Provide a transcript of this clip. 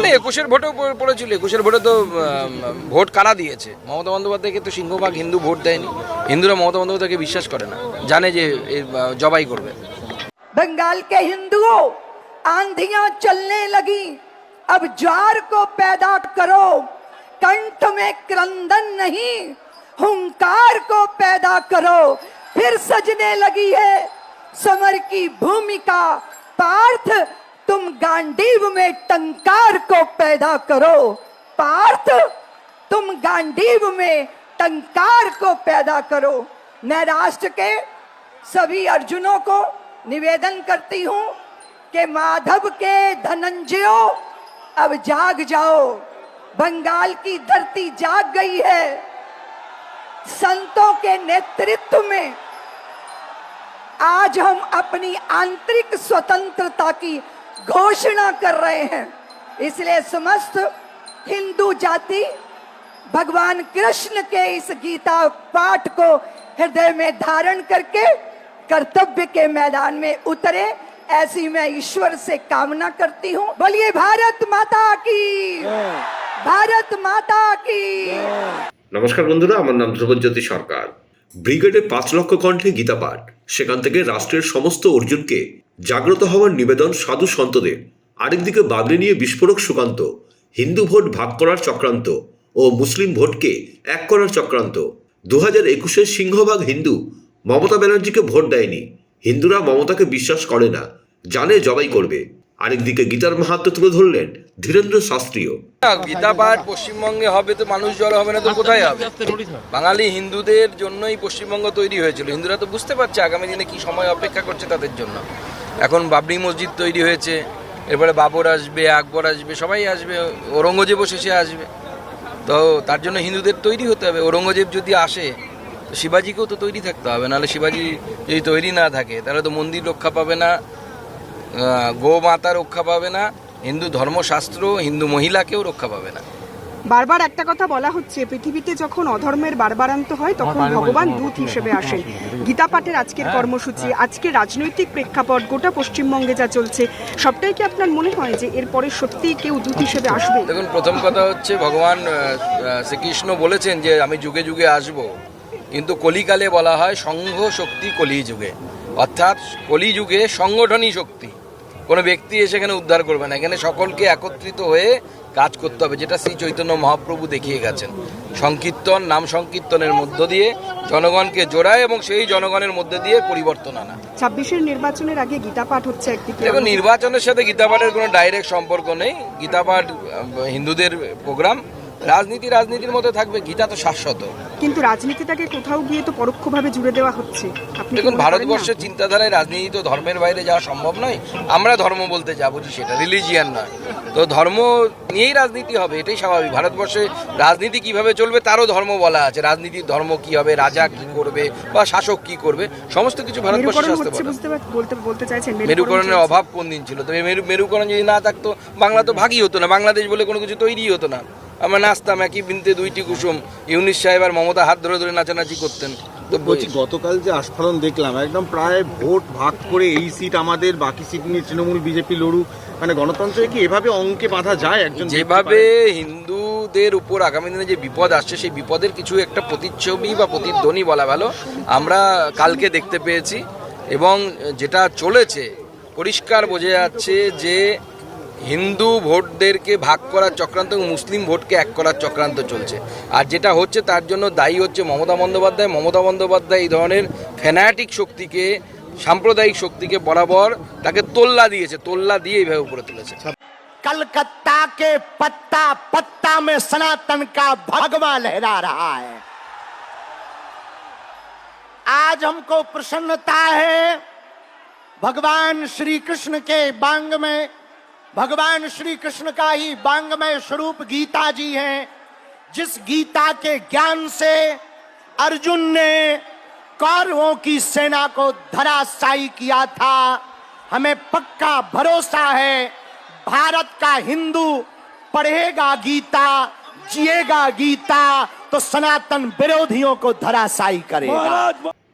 না একুশের ভোটেও পড়ে- পড়েছিল একুশের ভোটে তো আম, ভোট কারা দিয়েছে মমতা বন্দ্যোপাধ্যায়কে তো সিংহভাগ হিন্দু ভোট দেয়নি হিন্দুরা মমতা বন্দ্যোপাধ্যায়কে বিশ্বাস করে না জানে যে এ, আহ, জবাই করবে बंगाल के हिंदुओं आंधियां चलने लगी अब ज्वार को पैदा करो कंठ में क्रंदन नहीं हुंकार को पैदा करो फिर सजने लगी है समर की भूमिका पार्थ तुम गांडीव में टंकार को पैदा करो। पार्थ, तुम गांडीव में टंकार को पैदा करो। मैं राष्ट्र के सभी अर्जुनों को निवेदन करती हूँ कि माधव के धनंजयो, अब जाग जाओ। बंगाल की धरती जाग गई है। संतों के नेतृत्व में आज हम अपनी आंतरिक स्वतंत्रता की घोषणा कर रहे हैं इसलिए समस्त हिंदू जाति भगवान कृष्ण के इस गीता पाठ को हृदय में धारण करके कर्तव्य के मैदान में उतरे ऐसी मैं ईश्वर से कामना करती हूँ बोलिए भारत माता की भारत माता की নমস্কার বন্ধুরা আমার নাম ধ্রুবজ্যোতি সরকার ব্রিগেডে পাঁচ লক্ষ কণ্ঠে গীতা পাঠ সেখান থেকে রাষ্ট্রের সমস্ত অর্জুনকে জাগ্রত হওয়ার নিবেদন সাধু সন্তদের। আরেকদিকে বাবরি নিয়ে বিস্ফোরক সুকান্ত, হিন্দু ভোট ভাগ করার চক্রান্ত ও মুসলিম ভোটকে এক করার চক্রান্ত। দু হাজার একুশের সিংহভাগ হিন্দু মমতা ব্যানার্জিকে ভোট দেয়নি। হিন্দুরা মমতাকে বিশ্বাস করে না, জানে জবাই করবে। আরেকদিকে গীতার মাহাত্ম তুলে ধরলেন ধীরেন্দ্র শাস্ত্রীয়। গীতা পাঠ পশ্চিমবঙ্গে হবে তো মানুষ জড়ো হবে না তো কোথায় হবে? বাঙালি হিন্দুদের জন্যই পশ্চিমবঙ্গ তৈরি হয়েছিল। হিন্দুরা তো বুঝতে পারছে আগামী দিনে কি সময় অপেক্ষা করছে তাদের জন্য। এখন বাবরি মসজিদ তৈরি হয়েছে এরপরে বাবর আসবে আকবর আসবে সবাই আসবে ঔরঙ্গজেবও শেষে আসবে। তো তার জন্য হিন্দুদের তৈরি হতে হবে ঔরঙ্গজেব যদি আসে তো শিবাজিকেও তো তৈরি থাকতে হবে নাহলে শিবাজি যদি তৈরি না থাকে তাহলে তো মন্দির রক্ষা পাবে না আহ, গোমাতা রক্ষা পাবে না হিন্দু ধর্মশাস্ত্র হিন্দু মহিলাকেও রক্ষা পাবে না। বারবার একটা কথা বলা হচ্ছে পৃথিবীতে যখন অধর্মের বারবারান্ত হয় তখন ভগবান দূত হিসেবে আসেন। গীতা পাঠের আজকের কর্মসূচি আজকে রাজনৈতিক প্রেক্ষাপট গোটা পশ্চিমবঙ্গে যা চলছে সবটাই কি আপনার মনে হয় যে এরপরে সত্যিই কেউ দূত হিসেবে আসবে? দেখুন প্রথম কথা হচ্ছে ভগবান শ্রীকৃষ্ণ বলেছেন যে আমি যুগে যুগে আসব। কিন্তু কলিকালে বলা হয় সংঘ শক্তি কলি যুগে। অর্থাৎ কলিযুগে সংগঠনই শক্তি। কোনো ব্যক্তি এসে এখানে উদ্ধার করবে না। এখানে সকলকে একত্রিত হয়ে কাজ করতে হবে যেটা শ্রী চৈতন্য মহাপ্রভু দেখিয়ে গেছেন। সংকীর্তন নাম সংকীর্তনের মধ্য দিয়ে জনগণকে জোড়ায় এবং সেই জনগণের মধ্যে দিয়ে পরিবর্তন আনা। ছাব্বিশের নির্বাচনের আগে গীতা পাঠ হচ্ছে একদিকে দেখুন নির্বাচনের সাথে গীতাপাঠের কোনো ডাইরেক্ট সম্পর্ক নেই। গীতাপাঠ পাঠ হিন্দুদের প্রোগ্রাম রাজনীতি রাজনীতির মধ্যে থাকবে গীতা তো শাশ্বত। কিন্তু রাজনীতিটাকে কোথাও গিয়ে তো পরোক্ষভাবে জুড়ে দেওয়া হচ্ছে। দেখুন? ভারতবর্ষের চিন্তাধারায় রাজনীতি তো ধর্মের বাইরে যাওয়া সম্ভব নয়। আমরা ধর্ম বলতে যা বুঝি সেটা রিলিজিয়ান নয়। তো ধর্ম নিয়েই রাজনীতি হবে এটাই স্বাভাবিক। ভারতবর্ষে রাজনীতি কীভাবে চলবে তারও ধর্ম বলা আছে। রাজনীতির ধর্ম কি হবে রাজা কি করবে বা শাসক কি করবে সমস্ত কিছু ভারতবর্ষে চাইছেন মেরুকরণের অভাব কোন দিন ছিল? মেরু মেরুকরণ যদি না থাকতো বাংলা তো ভাগই হতো না। বাংলাদেশ বলে কোনো কিছু তৈরি হতো না। আমরা নাচতাম একই বিনতে দুইটি কুসুম। ইউনিস সাহেব আর মমতা হাত ধরে ধরে নাচানাচি করতেন। তো বলছি গতকাল যে আস্ফালন দেখলাম একদম প্রায় ভোট ভাগ করে এই সিট আমাদের বাকি সিট নিয়ে তৃণমূল বিজেপি লড়ু। মানে গণতন্ত্রে কি এভাবে অঙ্কে বাঁধা যায় একজন যেভাবে? হিন্দুদের উপর আগামী দিনে যে বিপদ আসছে সেই বিপদের কিছু একটা প্রতিচ্ছবি বা প্রতিধ্বনি বলা ভালো আমরা কালকে দেখতে পেয়েছি। এবং যেটা চলেছে পরিষ্কার বোঝা যাচ্ছে যে হিন্দু ভোটদেরকে ভাগ করার চক্রান্ত এবং মুসলিম ভোটকে এক করার চক্রান্ত চলছে আর যেটা হচ্ছে তার জন্য দায়ী হচ্ছে মমতা বন্দ্যোপাধ্যায় মমতা বন্দ্যোপাধ্যায় এই ধরনের ফ্যানাটিক শক্তিকে সাম্প্রদায়িক শক্তিকে বরাবর তাকে তোল্লা দিয়েছে তোল্লা দিয়ে এইভাবে উপরে তুলেছে कलकत्ता के पत्ता पत्ता में सनातन का भगवा लहरा रहा है आज हमको प्रसन्नता है भगवान श्री कृष्ण के बांग में भगवान श्री कृष्ण का ही बांगमय स्वरूप गीता जी हैं। जिस गीता के ज्ञान से अर्जुन ने कौरवों की सेना को धराशायी किया था, हमें पक्का भरोसा है, भारत का हिंदू पढ़ेगा गीता, जिएगा गीता तो सनातन विरोधियों को धराशायी करेगा।